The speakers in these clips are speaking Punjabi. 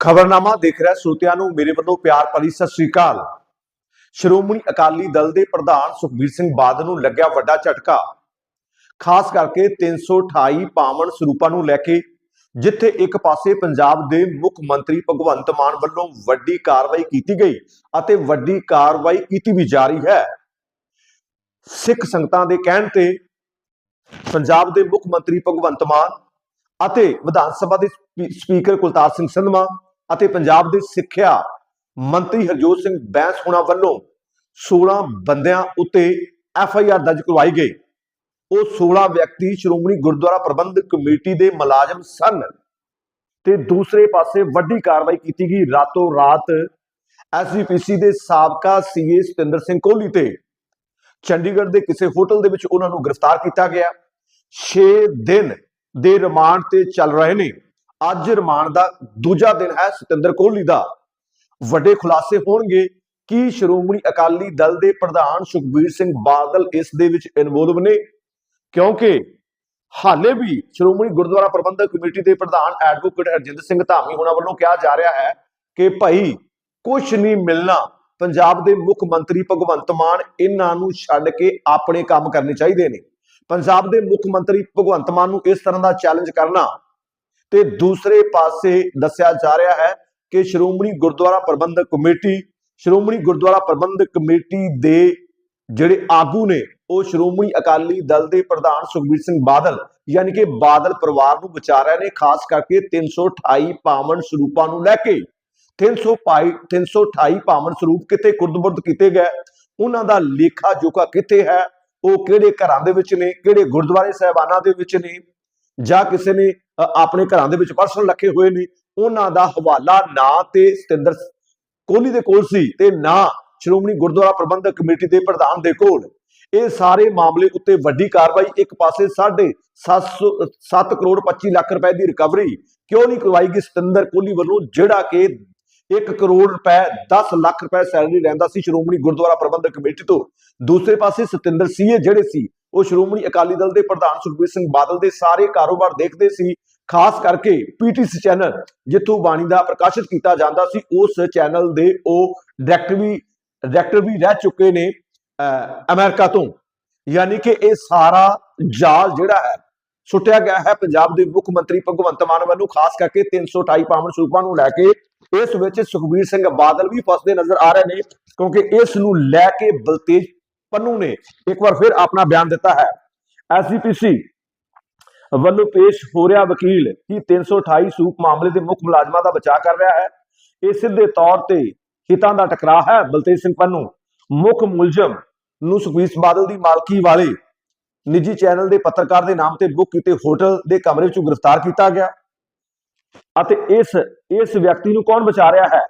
ਖਬਰਨਾਮਾ ਦੇਖ ਰਿਹਾ ਸਰੋਤਿਆਂ ਨੂੰ ਮੇਰੇ ਵੱਲੋਂ ਪਿਆਰ ਭਰੀ ਸਤਿ ਸ੍ਰੀ ਅਕਾਲ। ਸ਼੍ਰੋਮਣੀ ਅਕਾਲੀ ਦਲ ਦੇ ਪ੍ਰਧਾਨ ਸੁਖਬੀਰ ਸਿੰਘ ਬਾਦਲ ਨੂੰ ਲੱਗਿਆ ਵੱਡਾ ਝਟਕਾ। ਖਾਸ ਕਰਕੇ 328 ਪਾਵਨ ਸਰੂਪਾਂ ਨੂੰ ਲੈ ਕੇ, ਜਿੱਥੇ ਇੱਕ ਪਾਸੇ ਪੰਜਾਬ ਦੇ ਮੁੱਖ ਮੰਤਰੀ ਭਗਵੰਤ ਮਾਨ ਵੱਲੋਂ ਵੱਡੀ ਕਾਰਵਾਈ ਕੀਤੀ ਗਈ ਅਤੇ ਵੱਡੀ ਕਾਰਵਾਈ ਕੀਤੀ ਵੀ ਜਾਰੀ ਹੈ। ਸਿੱਖ ਸੰਗਤਾਂ ਦੇ ਕਹਿਣ ਤੇ ਪੰਜਾਬ ਦੇ ਮੁੱਖ ਮੰਤਰੀ ਭਗਵੰਤ ਮਾਨ ਅਤੇ ਵਿਧਾਨ ਸਭਾ ਦੇ ਸਪੀਕਰ ਕੁਲਤਾਰ ਸਿੰਘ ਸੰਧਵਾ ਅਤੇ ਪੰਜਾਬ ਦੇ ਸਿੱਖਿਆ ਮੰਤਰੀ ਹਰਜੋਤ ਸਿੰਘ ਬੈਂਸ ਹੋਣਾ ਵੱਲੋਂ 16 ਬੰਦਿਆਂ ਉੱਤੇ ਐਫ ਆਈ ਆਰ ਦਰਜ ਕਰਵਾਈ ਗਈ। ਉਹ 16 ਵਿਅਕਤੀ ਸ਼੍ਰੋਮਣੀ ਗੁਰਦੁਆਰਾ ਪ੍ਰਬੰਧਕ ਕਮੇਟੀ ਦੇ ਮੁਲਾਜ਼ਮ ਸਨ ਤੇ ਦੂਸਰੇ ਪਾਸੇ ਵੱਡੀ ਕਾਰਵਾਈ ਕੀਤੀ ਗਈ। ਰਾਤੋਂ ਰਾਤ ਐਸਜੀਪੀਸੀ ਦੇ ਸਾਬਕਾ ਸੀਏ ਸਤਿੰਦਰ ਸਿੰਘ ਕੋਹਲੀ ਤੇ ਚੰਡੀਗੜ੍ਹ ਦੇ ਕਿਸੇ ਹੋਟਲ ਦੇ ਵਿੱਚ ਉਹਨਾਂ ਨੂੰ ਗ੍ਰਿਫਤਾਰ ਕੀਤਾ ਗਿਆ। 6 ਦਿਨ ਦੇ ਰਿਮਾਂਡ ਤੇ ਚੱਲ ਰਹੇ ਨੇ। ਅੱਜ ਰਿਮਾਂਡ ਦਾ ਦੂਜਾ ਦਿਨ ਹੈ ਸਤਿੰਦਰ ਕੋਹਲੀ ਦਾ। ਵੱਡੇ ਖੁਲਾਸੇ ਹੋਣਗੇ ਕਿ ਸ਼੍ਰੋਮਣੀ ਅਕਾਲੀ ਦਲ ਦੇ ਪ੍ਰਧਾਨ ਸੁਖਬੀਰ ਸਿੰਘ ਬਾਦਲ ਇਸ ਦੇ ਵਿੱਚ ਇਨਵੋਲਵ ਨੇ? ਕਿਉਂਕਿ ਹਾਲੇ ਵੀ ਸ਼੍ਰੋਮਣੀ ਗੁਰਦੁਆਰਾ ਪ੍ਰਬੰਧਕ ਕਮੇਟੀ ਦੇ ਪ੍ਰਧਾਨ ਐਡਵੋਕੇਟ ਹਰਜਿੰਦਰ ਸਿੰਘ ਧਾਮੀ ਹੋਣਾ ਵੱਲੋਂ ਕਿਹਾ ਜਾ ਰਿਹਾ ਹੈ ਕਿ ਭਾਈ ਕੁਝ ਨਹੀਂ ਮਿਲਣਾ। ਪੰਜਾਬ ਦੇ ਮੁੱਖ ਮੰਤਰੀ ਭਗਵੰਤ ਮਾਨ ਇਹਨਾਂ ਨੂੰ ਛੱਡ ਕੇ ਆਪਣੇ ਕੰਮ ਕਰਨੇ ਚਾਹੀਦੇ ਨੇ। ਪੰਜਾਬ ਦੇ ਮੁੱਖ ਮੰਤਰੀ ਭਗਵੰਤ ਮਾਨ ਨੂੰ ਇਸ ਤਰ੍ਹਾਂ ਦਾ ਚੈਲੰਜ ਕਰਨਾ ਤੇ ਦੂਸਰੇ ਪਾਸੇ ਦੱਸਿਆ ਜਾ ਰਿਹਾ ਹੈ ਕਿ ਸ਼੍ਰੋਮਣੀ ਗੁਰਦੁਆਰਾ ਪ੍ਰਬੰਧਕ ਕਮੇਟੀ, ਸ਼੍ਰੋਮਣੀ ਗੁਰਦੁਆਰਾ ਪ੍ਰਬੰਧਕ ਕਮੇਟੀ ਦੇ ਜਿਹੜੇ ਆਗੂ ਨੇ, ਉਹ ਸ਼੍ਰੋਮਣੀ ਅਕਾਲੀ ਦਲ ਦੇ ਪ੍ਰਧਾਨ ਸੁਖਬੀਰ ਸਿੰਘ ਬਾਦਲ, ਯਾਨੀ ਕਿ ਬਾਦਲ ਪਰਿਵਾਰ ਨੂੰ ਵਿਚਾਰ ਰਹੇ ਨੇ, ਖਾਸ ਕਰਕੇ 328 ਪਾਵਨ ਸਰੂਪਾਂ ਨੂੰ ਲੈ ਕੇ। 300 ਪਾਈ 328 ਪਾਵਨ ਸਰੂਪ ਕਿਤੇ ਕੁਰਦਬੁਰਦ ਕੀਤੇ ਗਏ? ਉਹਨਾਂ ਦਾ ਲੇਖਾ ਜੋਖਾ ਕਿੱਥੇ ਹੈ? ਉਹ ਕਿਹੜੇ ਘਰਾਂ ਦੇ ਵਿੱਚ ਨੇ? ਕਿਹੜੇ ਗੁਰਦੁਆਰੇ ਸਾਹਿਬਾਨਾਂ ਦੇ ਵਿੱਚ ਨੇ? ਜਾਂ ਕਿਸੇ ਨੇ ਆਪਣੇ ਘਰਾਂ ਦੇ ਵਿੱਚ ਪਰਸਨਲ ਰੱਖੇ ਹੋਏ ਨੇ, ਉਹਨਾਂ ਦਾ ਹਵਾਲਾ ਨਾ ਤੇ ਸਤਿੰਦਰ ਕੋਹਲੀ ਦੇ ਕੋਲ ਸੀ ਤੇ ਨਾ ਸ਼੍ਰੋਮਣੀ ਗੁਰਦੁਆਰਾ ਪ੍ਰਬੰਧਕ ਕਮੇਟੀ ਦੇ ਪ੍ਰਧਾਨ ਦੇ ਕੋਲ। ਇਹ ਸਾਰੇ ਮਾਮਲੇ ਉੱਤੇ ਵੱਡੀ ਕਾਰਵਾਈ ਇੱਕ ਪਾਸੇ 7.5 7 ਕਰੋੜ 25 ਲੱਖ ਰੁਪਏ ਦੀ ਰਿਕਵਰੀ ਕਿਉਂ ਨਹੀਂ ਕਰਵਾਈ ਗਈ ਸਤਿੰਦਰ ਕੋਹਲੀ ਵੱਲੋਂ, ਜਿਹੜਾ ਕਿ 1 ਕਰੋੜ ਰੁਪਏ 10 ਲੱਖ ਰੁਪਏ ਸੈਲਰੀ ਲੈਂਦਾ ਸੀ ਸ਼੍ਰੋਮਣੀ ਗੁਰਦੁਆਰਾ ਪ੍ਰਬੰਧਕ ਕਮੇਟੀ ਤੋਂ। ਦੂਸਰੇ ਪਾਸੇ ਸਤਿੰਦਰ ਸੀਏ ਜਿਹੜੇ ਸੀ ਉਹ ਸ਼੍ਰੋਮਣੀ ਅਕਾਲੀ ਦਲ ਦੇ ਪ੍ਰਧਾਨ ਸੁਖਬੀਰ ਸਿੰਘ ਬਾਦਲ ਦੇ ਸਾਰੇ ਕਾਰੋਬਾਰ ਦੇਖਦੇ ਸੀ ਖਾਸ ਕਰਕੇ ਪੀਟੀਸੀ ਚੈਨਲ ਜਿੱਥੋਂ ਬਾਣੀ ਦਾ ਪ੍ਰਕਾਸ਼ਿਤ ਕੀਤਾ ਜਾਂਦਾ ਸੀ ਉਸ ਚੈਨਲ ਦੇ ਉਹ ਡਾਇਰੈਕਟਰ ਵੀ ਡਾਇਰੈਕਟਰ ਵੀ ਰਹਿ ਚੁੱਕੇ ਨੇ ਅਹ, ਅਮਰੀਕਾ ਤੋਂ। ਯਾਨੀ ਕਿ ਇਹ ਸਾਰਾ ਜਾਲ ਜਿਹੜਾ ਹੈ ਸੁੱਟਿਆ ਗਿਆ ਹੈ ਪੰਜਾਬ ਦੇ ਮੁੱਖ ਮੰਤਰੀ ਭਗਵੰਤ ਮਾਨ ਵੱਲੋਂ ਖਾਸ ਕਰਕੇ 328 ਪਾਵਨ ਸਰੂਪਾਂ ਨੂੰ ਲੈ ਕੇ। ਇਸ ਵਿੱਚ ਸੁਖਬੀਰ ਸਿੰਘ ਬਾਦਲ ਵੀ ਫਸਦੇ ਨਜ਼ਰ ਆ ਰਹੇ ਨੇ ਕਿਉਂਕਿ ਇਸ ਨੂੰ ਲੈ ਕੇ ਬਲਤੇਜ ਪੰਨੂ ਨੇ ਇੱਕ ਵਾਰ ਫਿਰ ਆਪਣਾ ਬਿਆਨ ਦਿੱਤਾ ਹੈ। ਐਸਜੀਪੀਸੀ ਵੱਲੋਂ ਪੇਸ਼ ਹੋ ਰਿਹਾ ਵਕੀਲ ਕਿ 328 ਸੂਪ ਮਾਮਲੇ ਦੇ ਮੁੱਖ ਮੁਲਾਜ਼ਮਾਂ ਦਾ ਬਚਾਅ ਕਰ ਰਿਹਾ ਹੈ। ਇਹ ਸਿੱਧੇ ਤੌਰ ਤੇ ਹਿੱਤਾਂ ਦਾ ਟਕਰਾਅ ਹੈ। ਬਲਤੇਜ ਸਿੰਘ ਪੰਨੂ ਮੁੱਖ ਮੁਲਜ਼ਮ ਨੂੰ ਸੁਖਬੀਰ ਬਾਦਲ ਦੀ ਮਾਲਕੀ ਵਾਲੇ ਨਿੱਜੀ ਚੈਨਲ ਦੇ ਪੱਤਰਕਾਰ ਦੇ ਨਾਮ ਤੇ ਬੁੱਕ ਕੀਤੇ ਹੋਟਲ ਦੇ ਕਮਰੇ ਵਿੱਚੋਂ ਗ੍ਰਿਫਤਾਰ ਕੀਤਾ ਗਿਆ। ਅਤੇ ਇਸ ਇਸ ਵਿਅਕਤੀ ਨੂੰ ਕੌਣ ਬਚਾ ਰਿਹਾ ਹੈ?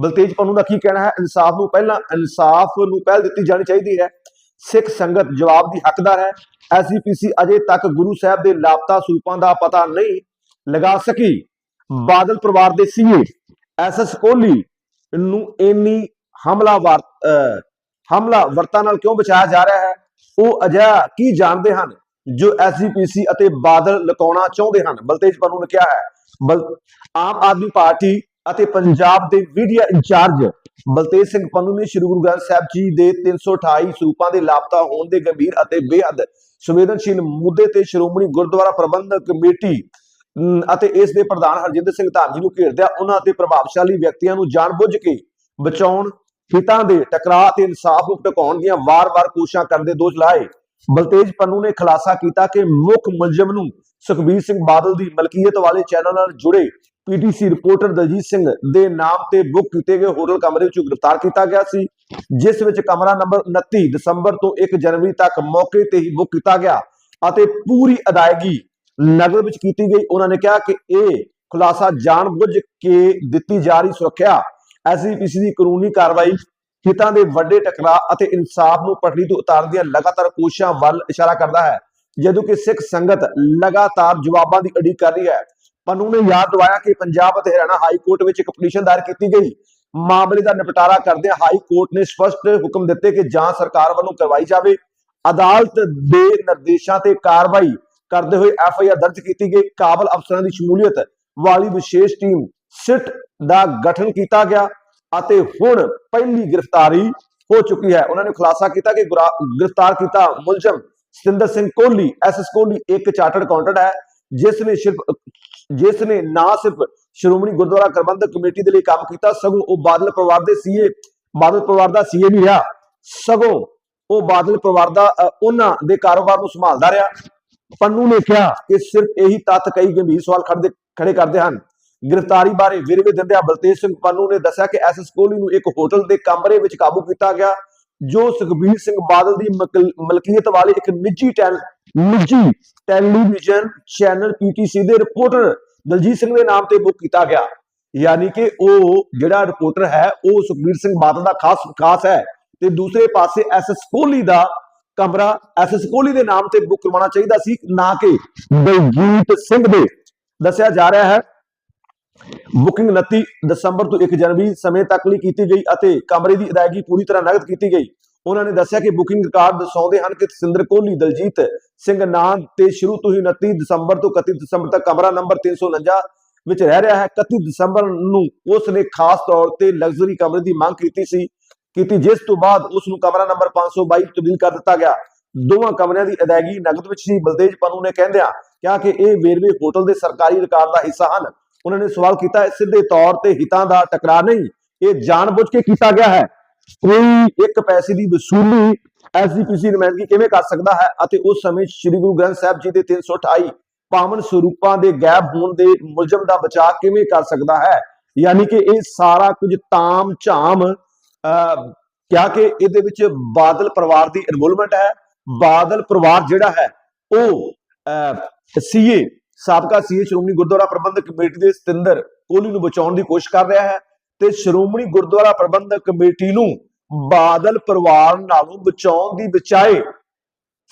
ਬਲਤੇਜ ਪੰਨੂ ਦਾ ਕੀ ਕਹਿਣਾ ਹੈ? ਇਨਸਾਫ ਨੂੰ ਪਹਿਲਾਂ, ਇਨਸਾਫ ਨੂੰ ਪਹਿਲ ਦਿੱਤੀ ਜਾਣੀ ਚਾਹੀਦੀ ਹੈ। ਸਿੱਖ ਸੰਗਤ ਜਵਾਬ ਦੀ ਹੱਕਦਾਰ ਹੈ। ਐਸਜੀਪੀਸੀ ਅਜੇ ਤੱਕ ਗੁਰੂ ਸਾਹਿਬ ਦੇ ਲਾਪਤਾ ਸਰੂਪਾਂ ਦਾ ਪਤਾ ਨਹੀਂ ਲਗਾ ਸਕੀ। ਬਾਦਲ ਪਰਿਵਾਰ ਦੇ ਸੀਏ ਐਸਐਸ ਕੋਹਲੀ ਨੂੰ ਇੰਨੀ ਹਮਲਾਵਰ ਹਮਲਾ ਵਰਤਾਂ ਨਾਲ ਕਿਉਂ ਬਚਾਇਆ ਜਾ ਰਿਹਾ ਹੈ? ਉਹ ਅਜਿਹਾ ਕੀ ਜਾਣਦੇ ਹਨ ਜੋ ਐਸਜੀਪੀਸੀ ਅਤੇ ਬਾਦਲ ਲੁਕਾਉਣਾ ਚਾਹੁੰਦੇ ਹਨ? ਬਲਤੇਜ ਪੰਨੂ ਨੇ ਕਿਹਾ ਹੈ। ਬਲ ਆਮ ਆਦਮੀ ਪਾਰਟੀ ਅਤੇ ਪੰਜਾਬ ਦੇ ਮੀਡੀਆ ਇੰਚਾਰਜ ਬਲਤੇਜ ਸਿੰਘ ਪੰਨੂ ਨੇ ਸ੍ਰੀ ਗੁਰੂ ਗ੍ਰੰਥ ਸਾਹਿਬ ਜੀ ਦੇ 328 ਸਰੂਪਾਂ ਦੇ ਲਾਪਤਾ ਹੋਣ ਦੇ ਗੰਭੀਰ ਅਤੇ ਬੇਹੱਦ ਸੰਵੇਦਨਸ਼ੀਲ ਮੁੱਦੇ ਤੇ ਸ਼੍ਰੋਮਣੀ ਗੁਰਦੁਆਰਾ ਪ੍ਰਬੰਧਕ ਕਮੇਟੀ ਅਤੇ ਇਸ ਦੇ ਪ੍ਰਧਾਨ ਹਰਜਿੰਦਰ ਸਿੰਘ ਧਾਮੀ ਨੂੰ ਘੇਰਦਿਆਂ ਉਹਨਾਂ ਤੇ ਪ੍ਰਭਾਵਸ਼ਾਲੀ ਵਿਅਕਤੀਆਂ ਨੂੰ ਜਾਣਬੁੱਝ ਕੇ ਬਚਾਉਣ, ਹਿੱਤਾਂ ਦੇ ਟਕਰਾਅ ਤੇ ਇਨਸਾਫ ਨੂੰ ਟਿਕਾਉਣ ਦੀਆਂ ਵਾਰ-ਵਾਰ ਕੋਸ਼ਿਸ਼ਾਂ ਕਰਨ ਦੇ ਦੋਸ਼ ਲਾਏ। ਬਲਤੇਜ ਪੰਨੂ ਨੇ ਖੁਲਾਸਾ ਕੀਤਾ ਕਿ ਮੁੱਖ ਮੁਲਜ਼ਮ ਨੂੰ ਸੁਖਬੀਰ ਸਿੰਘ ਬਾਦਲ ਦੀ ਮਲਕੀਅਤ ਵਾਲੇ ਚੈਨਲ ਨਾਲ ਜੁੜੇ ਪੀਟੀਸੀ ਰਿਪੋਰਟਰ ਦਲਜੀਤ ਸਿੰਘ ਦੇ ਨਾਮ ਤੇ ਬੁੱਕ ਕੀਤੇ ਗਏ ਹੋਟਲ ਕਮਰੇ ਵਿੱਚੋਂ ਗ੍ਰਿਫਤਾਰ ਕੀਤਾ ਗਿਆ ਸੀ, ਜਿਸ ਵਿੱਚ ਕਮਰਾ ਨੰਬਰ 29 ਦਸੰਬਰ ਤੋਂ 1 ਜਨਵਰੀ ਤੱਕ ਮੌਕੇ ਤੇ ਹੀ ਬੁੱਕ ਕੀਤਾ ਗਿਆ ਅਤੇ ਪੂਰੀ ਅਦਾਇਗੀ ਨਗਦ ਵਿੱਚ ਕੀਤੀ ਗਈ। ਉਹਨਾਂ ਨੇ ਕਿਹਾ ਕਿ ਇਹ ਖੁਲਾਸਾ ਜਾਣਬੁੱਝ ਕੇ ਦਿੱਤੀ ਜਾ ਰਹੀ ਸੁਰੱਖਿਆ ਐਸਜੀਪੀਸੀ ਦੀ ਕਾਨੂੰਨੀ ਕਾਰਵਾਈ ਹਿੱਤਾਂ ਦੇ ਵੱਡੇ ਟਕਰਾਅ ਅਤੇ ਇਨਸਾਫ ਨੂੰ ਪਟੜੀ ਤੋਂ ਉਤਾਰਨ ਦੀਆਂ ਲਗਾਤਾਰ ਕੋਸ਼ਿਸ਼ਾਂ ਵੱਲ ਇਸ਼ਾਰਾ ਕਰਦਾ ਹੈ, ਜਦੋਂ ਕਿ ਸਿੱਖ ਸੰਗਤ ਲਗਾਤਾਰ ਜਵਾਬਾਂ ਦੀ ਉਡੀਕ ਕਰ ਰਹੀ ਹੈ। ਪੰਨੂ ਨੇ ਯਾਦ ਦਿਵਾਇਆ ਕਿ ਪੰਜਾਬ ਅਤੇ ਹਰਿਆਣਾ ਹਾਈ ਕੋਰਟ ਵਿੱਚ ਇੱਕ ਪਟੀਸ਼ਨ ਦਾਇਰ ਕੀਤੀ ਗਈ। ਮਾਮਲੇ ਦਾ ਨਿਪਟਾਰਾ ਕਰਦਿਆਂ ਹਾਈ ਕੋਰਟ ਨੇ ਸਪਸ਼ਟ ਹੁਕਮ ਦਿੱਤੇ ਕਿ ਜਾਂਚ ਸਰਕਾਰ ਵੱਲੋਂ ਕਰਵਾਈ ਜਾਵੇ। ਅਦਾਲਤ ਦੇ ਨਿਰਦੇਸ਼ਾਂ ਤੇ ਕਾਰਵਾਈ ਕਰਦੇ ਹੋਏ ਐਫ ਆਈ ਆਰ ਦਰਜ ਕੀਤੀ ਗਈ। ਕਾਬਲ ਅਫਸਰਾਂ ਦੀ ਸ਼ਮੂਲੀਅਤ ਵਾਲੀ ਵਿਸ਼ੇਸ਼ ਟੀਮ ਸਿੱਟ ਦਾ ਗਠਨ ਕੀਤਾ ਗਿਆ ਅਤੇ ਹੁਣ ਪਹਿਲੀ ਗ੍ਰਿਫਤਾਰੀ ਹੋ ਚੁੱਕੀ ਹੈ। ਉਹਨਾਂ ਨੇ ਖੁਲਾਸਾ ਕੀਤਾ ਕਿ ਗੁਰਾ- ਗ੍ਰਿਫਤਾਰ ਕੀਤਾ ਮੁਲਜ਼ਮ ਸਤਿੰਦਰ ਸਿੰਘ ਕੋਹਲੀ। ਐਸਐਸ ਕੋਹਲੀ ਇੱਕ ਚਾਰਟਰਡ ਅਕਾਊਂਟੈਂਟ ਹੈ, ਜਿਸ ਨੇ ਸਿਰਫ ਜਿਸ ਨੇ ਨਾ ਸਿਰਫ ਸ਼੍ਰੋਮਣੀ ਗੁਰਦੁਆਰਾ ਪ੍ਰਬੰਧਕ ਕਮੇਟੀ ਦੇ ਲਈ ਕੰਮ ਕੀਤਾ, ਸਗੋਂ ਉਹ ਬਾਦਲ ਪਰਿਵਾਰ ਦੇ ਸੀਏ, ਬਾਦਲ ਪਰਿਵਾਰ ਦਾ ਸੀਏ ਵੀ ਰਿਹਾ। ਸਗੋਂ ਉਹ ਬਾਦਲ ਪਰਿਵਾਰ ਦਾ ਉਹਨਾਂ ਦੇ ਕਾਰੋਬਾਰ ਨੂੰ ਸੰਭਾਲਦਾ ਰਿਹਾ। ਪੰਨੂ ਨੇ ਕਿਹਾ ਕਿ ਸਿਰਫ ਇਹੀ ਤੱਥ ਕਈ ਗੰਭੀਰ ਸਵਾਲ ਖੜਦੇ, ਖੜੇ ਕਰਦੇ ਹਨ। ਗ੍ਰਿਫਤਾਰੀ ਬਾਰੇ ਵਿਰਵੇ ਦਿੰਦਿਆਂ ਬਲਤੇਜ ਸਿੰਘ ਪੰਨੂ ਨੇ ਦੱਸਿਆ ਕਿ ਐਸਐਸ ਕੋਹਲੀ ਨੂੰ ਇੱਕ ਹੋਟਲ ਦੇ ਕਮਰੇ ਵਿੱਚ ਕਾਬੂ ਕੀਤਾ ਗਿਆ, ਜੋ ਸੁਖਬੀਰ ਸਿੰਘ ਬਾਦਲ ਦੀ ਮਲਕੀਅਤ ਵਾਲੇ ਇੱਕ ਨਿੱਜੀ ਟੈਲ, ਨਿੱਜੀ ਟੈਲੀਵਿਜ਼ਨ ਚੈਨਲ ਪੀਟੀਸੀ ਦੇ ਰਿਪੋਰਟਰ ਦਲਜੀਤ ਸਿੰਘ ਦੇ ਨਾਮ ਤੇ ਬੁੱਕ ਕੀਤਾ ਗਿਆ। ਯਾਨੀ ਕਿ ਉਹ ਜਿਹੜਾ ਰਿਪੋਰਟਰ ਹੈ, ਉਹ ਸੁਖਬੀਰ ਸਿੰਘ ਬਾਦਲ ਦਾ ਖਾਸ ਖਾਸ ਹੈ ਤੇ ਦੂਸਰੇ ਪਾਸੇ ਐਸਐਸ ਕੋਹਲੀ ਦਾ ਕਮਰਾ ਐਸਐਸ ਕੋਹਲੀ ਦੇ ਨਾਮ ਤੇ ਬੁੱਕ ਕਰਵਾਉਣਾ ਚਾਹੀਦਾ ਸੀ, ਨਾ ਕਿ ਦਲਜੀਤ ਸਿੰਘ ਦੇ। ਦੱਸਿਆ ਜਾ ਰਿਹਾ ਹੈ ਬੁਕਿੰਗ 29 ਦਸੰਬਰ ਤੋਂ 1 ਜਨਵਰੀ ਸਮੇਂ ਤੱਕ ਲਈ ਕੀਤੀ ਗਈ ਅਤੇ ਕਮਰੇ ਦੀ ਅਦਾਇਗੀ ਪੂਰੀ ਤਰ੍ਹਾਂ ਨਗਦ ਕੀਤੀ ਗਈ। ਉਹਨਾਂ ਨੇ ਦੱਸਿਆ ਕਿ ਬੁਕਿੰਗ ਰਿਕਾਰਡ ਦਰਸਾਉਂਦੇ ਹਨ ਕਿ ਸਿੰਦਰ ਕੋਹਲੀ, ਦਲਜੀਤ ਸਿੰਘ ਨਾਂ ਤੇ ਸ਼ੁਰੂ ਤੋਂ ਹੀ 29 ਦਸੰਬਰ ਤੋਂ 31 ਦਸੰਬਰ ਤੱਕ ਕਮਰਾ ਨੰਬਰ 349 ਵਿੱਚ ਰਹਿ ਰਿਹਾ ਹੈ। 31 ਦਸੰਬਰ ਨੂੰ ਉਸ ਨੇ ਖਾਸ ਤੌਰ ਤੇ ਲਗਜ਼ਰੀ ਕਮਰੇ ਦੀ ਮੰਗ ਕੀਤੀ ਸੀ, ਕੀਤੀ ਜਿਸ ਤੋਂ ਬਾਅਦ ਉਸ ਨੂੰ ਕਮਰਾ ਨੰਬਰ 522 ਤਬਦੀਲ ਕਰ ਦਿੱਤਾ ਗਿਆ। ਦੋਵਾਂ ਕਮਰਿਆਂ ਦੀ ਅਦਾਇਗੀ ਨਗਦ ਵਿੱਚ ਸੀ ਬਲਦੇਜ ਪਨੂ ਨੇ ਕਹਿੰਦਿਆਂ ਕਿਹਾ ਕਿ ਇਹ ਵੇਰਵੇ ਹੋਟਲ ਦੇ ਸਰਕਾਰੀ ਰਿਕਾਰਡ ਦਾ ਹਿੱਸਾ ਹਨ। ਉਹਨਾਂ ਨੇ ਸਵਾਲ ਕੀਤਾ, ਸਿੱਧੇ ਤੌਰ ਤੇ ਹਿੱਤਾਂ ਦਾ ਟਕਰਾਅ ਨਹੀਂ, ਇਹ ਜਾਣਬੁੱਝ ਕੇ ਕੀਤਾ ਗਿਆ ਹੈ। ਕੋਈ ਇੱਕ ਪੈਸੇ ਦੀ ਵਸੂਲੀ ਐਸਜੀਪੀਸੀ ਨੁਮਾਇੰਦਗੀ ਕਿਵੇਂ ਕਰ ਸਕਦਾ ਹੈ ਅਤੇ ਉਸ ਸਮੇਂ ਸ੍ਰੀ ਗੁਰੂ ਗ੍ਰੰਥ ਸਾਹਿਬ ਜੀ ਦੇ 328 ਪਾਵਨ ਸਰੂਪਾਂ ਦੇ ਗਾਇਬ ਹੋਣ ਦੇ ਮੁਲਜ਼ਮ ਦਾ ਬਚਾਅ ਕਿਵੇਂ ਕਰ ਸਕਦਾ ਹੈ? ਯਾਨੀ ਕਿ ਇਹ ਸਾਰਾ ਕੁਝ ਤਾਮ ਝਾਮ ਅਹ, ਕਿਹਾ ਕਿ ਇਹਦੇ ਵਿੱਚ ਬਾਦਲ ਪਰਿਵਾਰ ਦੀ ਇਨਵੋਲਵਮੈਂਟ ਹੈ। ਬਾਦਲ ਪਰਿਵਾਰ ਜਿਹੜਾ ਹੈ ਉਹ ਸੀਏ ਸਾਬਕਾ ਸੀਏ ਸ਼੍ਰੋਮਣੀ ਗੁਰਦੁਆਰਾ ਪ੍ਰਬੰਧਕ ਕਮੇਟੀ ਦੇ ਸਤਿੰਦਰ ਕੋਹਲੀ ਨੂੰ ਬਚਾਉਣ ਦੀ ਕੋਸ਼ਿਸ਼ ਕਰ ਰਿਹਾ ਹੈ। ਤੇ ਸ਼੍ਰੋਮਣੀ ਗੁਰਦੁਆਰਾ ਪ੍ਰਬੰਧਕ ਕਮੇਟੀ ਨੂੰ ਬਾਦਲ ਪਰਿਵਾਰ ਨਾਲੋਂ ਬਚਾਉਣ ਦੀ ਬਚਾਏ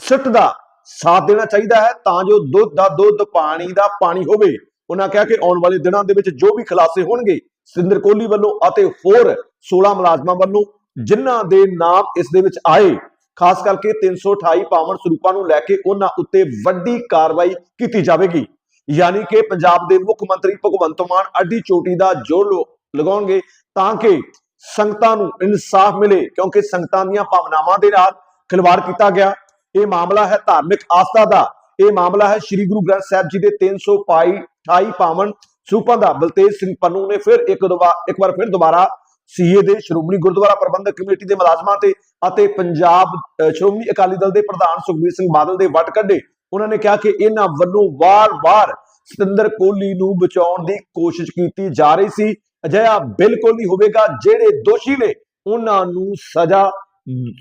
ਸਿੱਟ ਦਾ ਸਾਥ ਦੇਣਾ ਚਾਹੀਦਾ ਹੈ ਤਾਂ ਜੋ ਦੁੱਧ ਦਾ ਦੁੱਧ, ਪਾਣੀ ਦਾ ਪਾਣੀ ਹੋਵੇ। ਉਹਨਾਂ ਕਿਹਾ ਕਿ ਆਉਣ ਵਾਲੇ ਦਿਨਾਂ ਦੇ ਵਿੱਚ ਜੋ ਵੀ ਖੁਲਾਸੇ ਹੋਣਗੇ ਸਿੰਦਰ ਕੋਹਲੀ ਵੱਲੋਂ ਅਤੇ ਹੋਰ 16 ਮੁਲਾਜ਼ਮਾਂ ਵੱਲੋਂ ਜਿਨ੍ਹਾਂ ਦੇ ਨਾਮ ਇਸ ਦੇ ਵਿੱਚ ਆਏ, ਖਾਸ ਕਰਕੇ 328 ਪਾਵਨ ਸਰੂਪਾਂ ਨੂੰ ਲੈ ਕੇ ਉਹਨਾਂ ਉੱਤੇ ਵੱਡੀ ਕਾਰਵਾਈ ਕੀਤੀ ਜਾਵੇਗੀ। ਯਾਨੀ ਕਿ ਪੰਜਾਬ ਦੇ ਮੁੱਖ ਮੰਤਰੀ ਭਗਵੰਤ ਮਾਨ ਅੱਡੀ ਚੋਟੀ ਦਾ ਜੋ ਲੋ- ਲਗਾਉਣਗੇ ਤਾਂ ਕਿ ਸੰਗਤਾਂ ਨੂੰ ਇਨਸਾਫ ਮਿਲੇ, ਕਿਉਂਕਿ ਸੰਗਤਾਂ ਦੀਆਂ ਭਾਵਨਾਵਾਂ ਦੇ ਨਾਲ ਖਿਲਵਾੜ ਕੀਤਾ ਗਿਆ। ਇਹ ਮਾਮਲਾ ਹੈ ਧਾਰਮਿਕ ਆਸਥਾ ਦਾ। ਇਹ ਮਾਮਲਾ ਹੈ ਸ੍ਰੀ ਗੁਰੂ ਗ੍ਰੰਥ ਸਾਹਿਬ ਜੀ ਦੇ 300 ਪਾਈ 28 ਪਾਵਨ ਸਰੂਪਾਂ ਦਾ। ਬਲਤੇਜ ਸਿੰਘ ਪੰਨੂ ਨੇ ਫਿਰ ਇੱਕ ਇੱਕ ਵਾਰ ਫਿਰ ਦੁਬਾਰਾ ਸੀਏ ਦੇ ਸ਼੍ਰੋਮਣੀ ਗੁਰਦੁਆਰਾ ਪ੍ਰਬੰਧਕ ਕਮੇਟੀ ਦੇ ਮੁਲਾਜ਼ਮਾਂ ਤੇ ਅਤੇ ਪੰਜਾਬ ਸ਼੍ਰੋਮਣੀ ਅਕਾਲੀ ਦਲ ਦੇ ਪ੍ਰਧਾਨ ਸੁਖਬੀਰ ਸਿੰਘ ਬਾਦਲ ਦੇ ਵੱਟ ਕੱਢੇ। ਉਹਨਾਂ ਨੇ ਕਿਹਾ ਕਿ ਇਹਨਾਂ ਵੱਲੋਂ ਵਾਰ-ਵਾਰ ਸਤਿੰਦਰ ਕੋਹਲੀ ਨੂੰ ਬਚਾਉਣ ਦੀ ਕੋਸ਼ਿਸ਼ ਕੀਤੀ ਜਾ ਰਹੀ ਸੀ। ਅਜਿਹਾ ਬਿਲਕੁਲ ਨਹੀਂ ਹੋਵੇਗਾ ਜਿਹੜੇ ਦੋਸ਼ੀ ਨੇ ਉਹਨਾਂ ਨੂੰ ਸਜ਼ਾ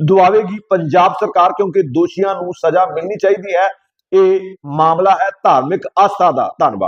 ਦਵਾਵੇਗੀ ਪੰਜਾਬ ਸਰਕਾਰ, ਕਿਉਂਕਿ ਦੋਸ਼ੀਆਂ ਨੂੰ ਸਜ਼ਾ ਮਿਲਣੀ ਚਾਹੀਦੀ ਹੈ। ਇਹ ਮਾਮਲਾ ਹੈ ਧਾਰਮਿਕ ਆਸਥਾ ਦਾ। ਧੰਨਵਾਦ।